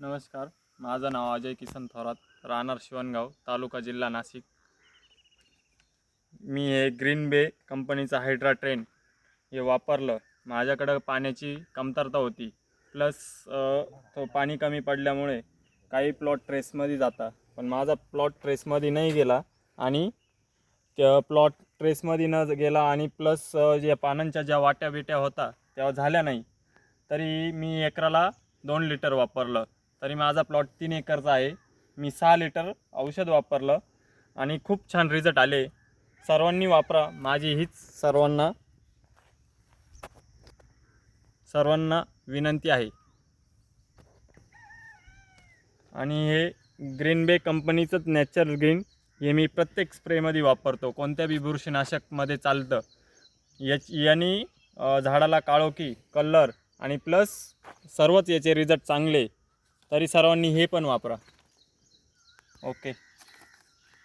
नमस्कार. माझं नाव अजय किसन थोरात राहणार शिवणगाव तालुका जिल्हा नाशिक. मी हे ग्रीन बे कंपनीचं हायड्रा ट्रेन हे वापरलं. माझ्याकडं पाण्याची कमतरता होती. प्लस तो पाणी कमी पडल्यामुळे काही प्लॉट ट्रेसमध्ये जाता. पण माझा प्लॉट ट्रेसमध्ये नाही गेला आणि त्या प्लॉट ट्रेसमध्ये न गेला आणि प्लस जे पानांच्या ज्या वाट्या बिट्या होता तेव्हा झाल्या नाही. तरी मी एकराला दोन लिटर वापरलं. तरी माझा प्लॉट तीन एकरचा आहे. मी सहा लिटर औषध वापरलं आणि खूप छान रिझल्ट आले. सर्वांनी वापरा. माझी हीच सर्वांना सर्वांना विनंती आहे. आणि हे ग्रीन बे कंपनीचंच नॅचरल ग्रीन हे मी प्रत्येक स्प्रेमध्ये वापरतो. कोणत्या बी बुरशीनाशकमध्ये चालतं. याच याने झाडाला काळोखी कलर आणि प्लस सर्वच याचे रिझल्ट चांगले. तरी सर्वांनी हे पण वापरा. ओके.